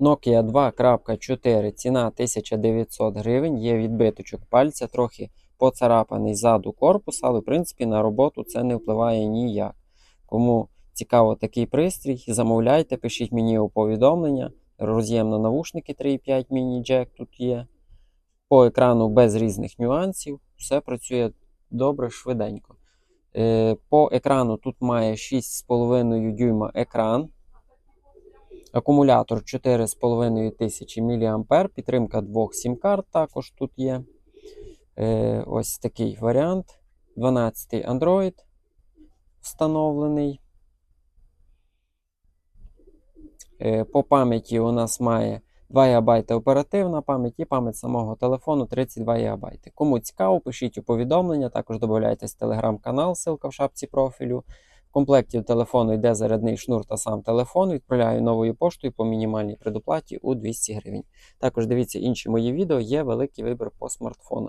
Nokia 2.4, ціна 1900 гривень, є відбиточок пальця, трохи поцарапаний ззаду корпус, але в принципі на роботу це не впливає ніяк. Кому цікаво такий пристрій, замовляйте, пишіть мені у повідомлення. Роз'єм на навушники 3.5 міні-джек тут є. По екрану без різних нюансів. Все працює добре, швиденько. Е, По екрану тут має 6,5 дюйма екран. Акумулятор 4,5 тисячі мА. Підтримка двох сім-карт також тут є. Е, ось такий варіант. 12 й Android встановлений. Е, По пам'яті у нас має 2 ГБ оперативна пам'ять і пам'ять самого телефону 32 ГБ. Кому цікаво, пишіть у повідомлення, також додайтесь в телеграм-канал, ссылка в шапці профілю. В комплекті телефону йде зарядний шнур та сам телефон. Відправляю новою поштою по мінімальній предоплаті у 200 гривень. Також дивіться інші мої відео, є великий вибір по смартфонах.